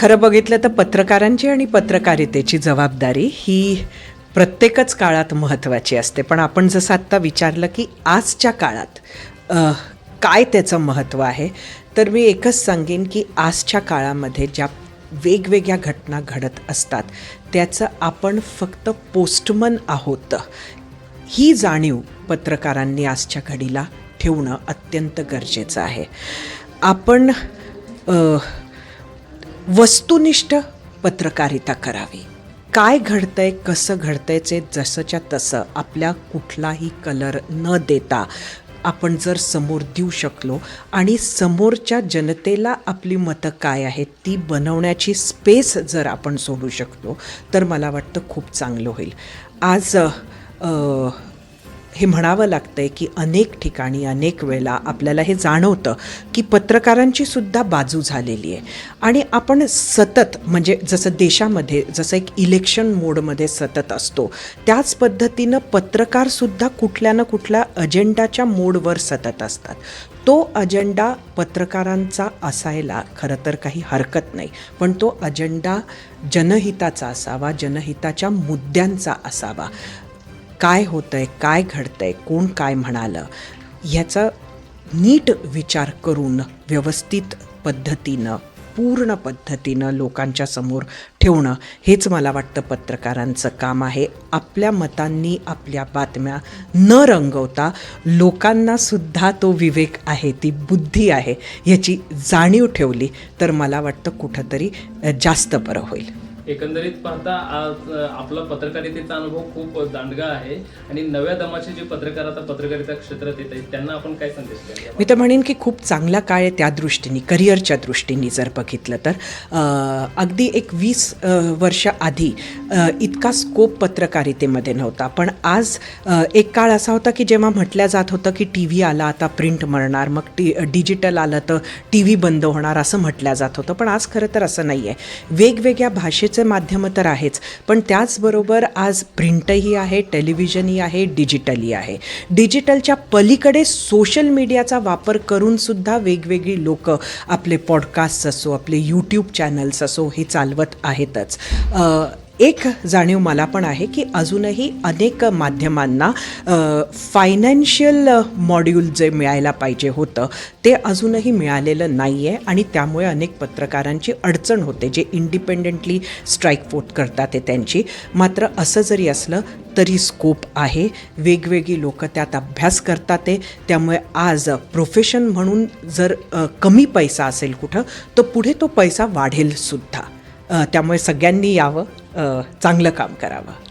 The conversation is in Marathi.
खरं बघितलं तर पत्रकारांची आणि पत्रकारितेची जबाबदारी ही प्रत्येकच काळात महत्त्वाची असते. पण आपण जसं आत्ता विचारलं की आजच्या काळात काय त्याचं महत्त्व आहे? तर मी एकच सांगेन की आजच्या काळामध्ये ज्या वेगवेगळ्या घटना घडत असतात त्याचं आपण फक्त पोस्टमन आहोत. ही जाणीव पत्रकारांनी आजच्या घडीला ठेवणं अत्यंत गरजेचं आहे. आपण वस्तुनिष्ठ पत्रकारिता करावी. काय घडतंय कसं घडतंयचे जसंच्या तसं आपल्या कुठलाही कलर न देता आपण जर समोर देऊ शकलो आणि समोरच्या जनतेला आपली मतं काय आहेत ती बनवण्याची स्पेस जर आपण सोडू शकलो तर मला वाटतं खूप चांगलं होईल. आज हे म्हणावं लागतंय की अनेक ठिकाणी अनेक वेळेला आपल्याला हे जाणवतं की पत्रकारांची सुद्धा बाजू झालेली आहे. आणि आपण सतत म्हणजे जसं देशामध्ये जसं एक इलेक्शन मोडमध्ये सतत असतो त्याच पद्धतीनं पत्रकारसुद्धा कुठल्या ना कुठल्या अजेंडाच्या मोडवर सतत असतात. तो अजेंडा पत्रकारांचा असायला खरं तर काही हरकत नाही पण तो अजेंडा जनहिताचा असावा जनहिताच्या मुद्द्यांचा असावा. काय होतं आहे काय घडतं आहे कोण काय म्हणालं ह्याचा नीट विचार करून व्यवस्थित पद्धतीनं पूर्ण पद्धतीनं लोकांच्या समोर ठेवणं हेच मला वाटतं पत्रकारांचं काम आहे. आपल्या मतांनी आपल्या बातम्या न रंगवता लोकांनासुद्धा तो विवेक आहे ती बुद्धी आहे याची जाणीव ठेवली तर मला वाटतं कुठंतरी जास्त बरं होईल. एकंदरीत पाहता आज आपला पत्रकारितेचा अनुभव खूप दांडगा आहे आणि नव्या दमाचे जे पत्रकार आता पत्रकारिता क्षेत्रात येत आहेत त्यांना आपण काय संदेश मी तर म्हणेन की खूप चांगला काळ आहे त्या दृष्टीने करिअरच्या दृष्टीने जर बघितलं तर. अगदी एक वीस वर्ष आधी इतका स्कोप पत्रकारितेमध्ये नव्हता. पण आज एक काळ असा होता की जेव्हा म्हटलं जात होतं की टी व्ही आला आता प्रिंट मरणार मग टी डिजिटल आलं तर टी व्ही बंद होणार असं म्हटलं जात होतं. पण आज खरं तर असं नाही आहे वेगवेगळ्या भाषेत भाषेचे माध्यमं तर आहेच पण त्याचबरोबर आज प्रिंटही आहे टेलिव्हिजनही आहे डिजिटलही आहे. डिजिटलच्या पलीकडे सोशल मीडियाचा वापर करूनसुद्धा वेगवेगळी लोक आपले पॉडकास्ट असो आपले यूट्यूब चॅनल्स असो हे चालवत आहेतच. एक जाणीव मला पण आहे की अजूनही अनेक माध्यमांना फायनान्शियल मॉड्यूल जे मिळायला पाहिजे होतं ते अजूनही मिळालेलं नाही आहे आणि त्यामुळे अनेक पत्रकारांची अडचण होते जे इंडिपेंडेंटली स्ट्राईक फोट करतात ते त्यांची. मात्र असं जरी असलं तरी स्कोप आहे. वेगवेगळी लोक त्यात अभ्यास करतात ते. त्यामुळे आज प्रोफेशन म्हणून जर कमी पैसा असेल कुठं तर पुढे तो पैसा वाढेल सुद्धा. त्यामुळे सगळ्यांनी यावं. चांगलं काम करावं.